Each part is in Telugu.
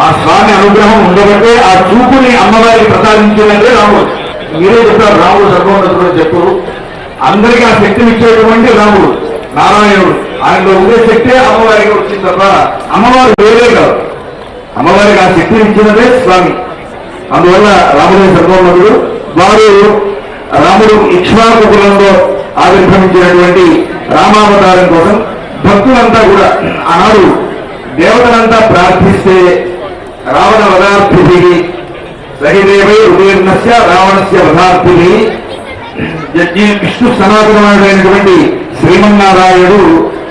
ఆ స్వామి అనుగ్రహం ఉండబట్టే ఆ చూపుని అమ్మవారికి ప్రసాదించినట్టే రాముడు. మీరే చెప్పారు రాముడు సర్వోన్నతుడు చెప్పు అందరికీ ఆ శక్తిని ఇచ్చేటువంటి రాముడు నారాయణుడు. ఆయనలో ఉండే శక్తే అమ్మవారికి వచ్చింది తప్ప అమ్మవారు వేరే కాదు. అమ్మవారికి ఆ శక్తిని ఇచ్చినదే స్వామి. అందువల్ల రాముడే సర్వోన్నతుడు. వారు రాముడు ఇక్ష్వాకు కులంలో ఆవిర్భవించినటువంటి రామావతారం కోసం భక్తులంతా కూడా ఆనాడు దేవతలంతా ప్రార్థిస్తే రావణ వదార్థి సహిదేవై ఉదీర్ణస్య రావణస్య వదార్థి యజ్ఞ విష్ణు సనాతనమైనటువంటి శ్రీమన్నారాయణుడు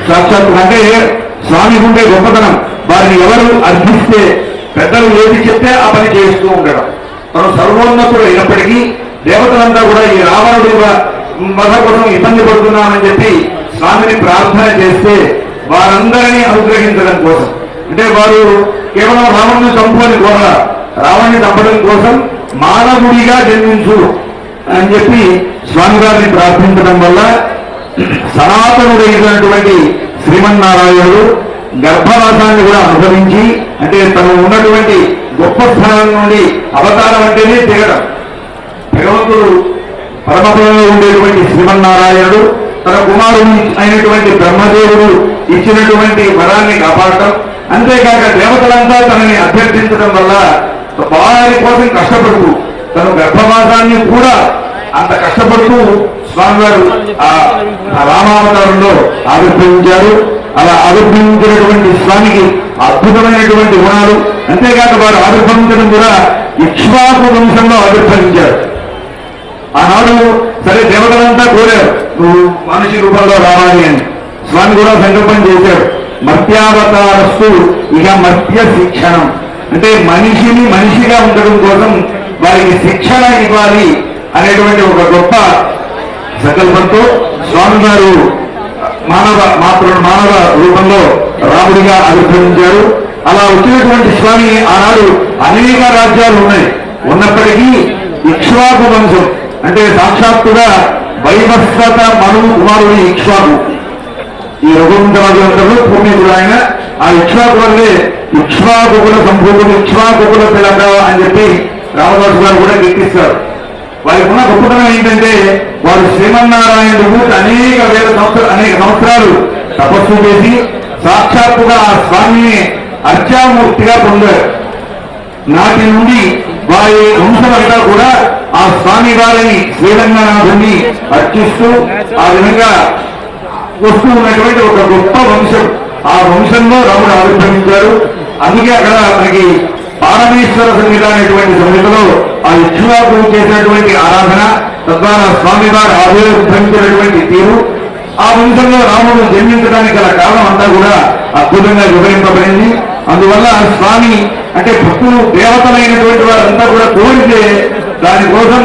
సాక్షాత్ అంటే స్వామి ఉండే గొప్పతనం. వారిని ఎవరు అర్థిస్తే పెద్దలు ఏది చెప్తే ఆ పని చేస్తూ ఉండడం. తను సర్వోన్నతుడు అయినప్పటికీ దేవతలంతా కూడా ఈ రావణుడి వధ కోసం ఇబ్బంది పడుతున్నామని చెప్పి స్వామిని ప్రార్థన చేస్తే వారందరినీ అనుగ్రహించడం కోసం. అంటే వారు కేవలం రావణుని చంపుకొని కోర రావణ్ణి చంపడం కోసం మానవుడిగా జన్మించు అని చెప్పి స్వామివారిని ప్రార్థించడం వల్ల సనాతనుడైనటువంటి శ్రీమన్నారాయణుడు గర్భవాసాన్ని కూడా అనుభవించి అంటే తను ఉన్నటువంటి గొప్ప స్థానం నుండి అవతారం అంటేనే దిగడం భగవంతుడు పరమపదంలో ఉండేటువంటి శ్రీమన్నారాయణుడు తన కుమారుడు అయినటువంటి బ్రహ్మదేవుడు ఇచ్చినటువంటి వరాన్ని కాపాడటం అంతేకాక దేవతలంతా తనని అభ్యర్థించడం వల్ల వారి కోసం కష్టపడుతూ తన గర్భవాసాన్ని కూడా అంత కష్టపడుతూ స్వామివారు ఆ ఆ రామావతారంలో ఆవిర్భవించారు. అలా ఆవిర్భవించినటువంటి స్వామికి అద్భుతమైనటువంటి గుణాలు. అంతేకాక వారు ఆవిర్భవించడం కూడా ఇక్ష్వాకు వంశంలో ఆవిర్భవించారు. ఆనాడు సరే దేవతలంతా కోరారు నువ్వు మనిషి రూపంలో రావాలి అని. స్వామి కూడా సంకల్పం చేశాడు మర్త్యావతారస్తు ఇక మత్స్య శిక్షణం. అంటే మనిషిని మనిషిగా ఉండడం కోసం వారికి శిక్షణ ఇవ్వాలి అనేటువంటి ఒక గొప్ప సంకల్పంతో స్వామి గారు మానవ మాత్రుడు మానవ రూపంలో రాముడిగా ఆవిర్భవించారు అలా వచ్చినటువంటి స్వామి ఆనాడు అనేక రాజ్యాలు ఉన్నాయి. ఉన్నప్పటికీ ఇక్ష్వాకు వంశం. అంటే సాక్షాత్తుగా వైవస్వత మను కుమారుడు ఇక్ష్వాకు. ఈ రఘువంతరాజు పూర్ణికుడు ఆయన ఆ ఇక్ష్వాకు వల్లే ఇక్ష్వాకుల సంభూతుడు ఇక్ష్వాకుల పిల్లక అని చెప్పి రామదాసు గారు కూడా కీర్తిస్తారు వారికి ఉన్న గొప్పతనం ఏంటంటే వారు శ్రీమన్నారాయణుడు అనేక వేల సంవత్సరాలు అనేక సంవత్సరాలు తపస్సు చేసి సాక్షాత్తుగా ఆ స్వామిని అర్చామూర్తిగా పొందారు. నాటి నుండి వారి వంశమంతా కూడా ఆ స్వామి వారిని శ్రీరంగనాథుని అర్చిస్తూ ఆ విధంగా వస్తూ ఉన్నటువంటి ఒక గొప్ప వంశం. ఆ వంశంలో రాముడు ఆవిర్భవించారు. అందుకే అక్కడ మనకి పారమేశ్వర సంగీత అనేటువంటి సంగతిలో ఆ ఇక్షువాకు చేసినటువంటి ఆరాధన తద్వారా స్వామి వారు ఆవిర్భవించినటువంటి తీరు. ఆ వంశంలో రాముడు జన్మించడానికి గల కారణం అంతా కూడా అద్భుతంగా వివరింపబడింది. అందువల్ల స్వామి అంటే భక్తులు దేవతలైనటువంటి వారంతా కూడా కోరితే దానికోసం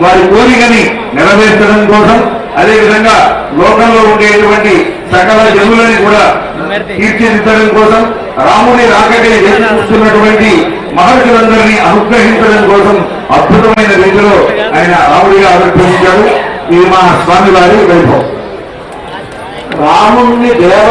వారి కోరికని నెరవేర్చడం కోసం అదేవిధంగా లోకంలో ఉండేటువంటి సకల జనులని కూడా తీర్చిదిద్దడం కోసం రాముని రాకటే చూస్తున్నటువంటి మహర్షులందరినీ అనుగ్రహించడం కోసం అద్భుతమైన రీతిలో ఆయన రాముడిగా ఆవిర్భవించాడు ఇది మా స్వామి వారి వైభవం. రాముణ్ణి దేవ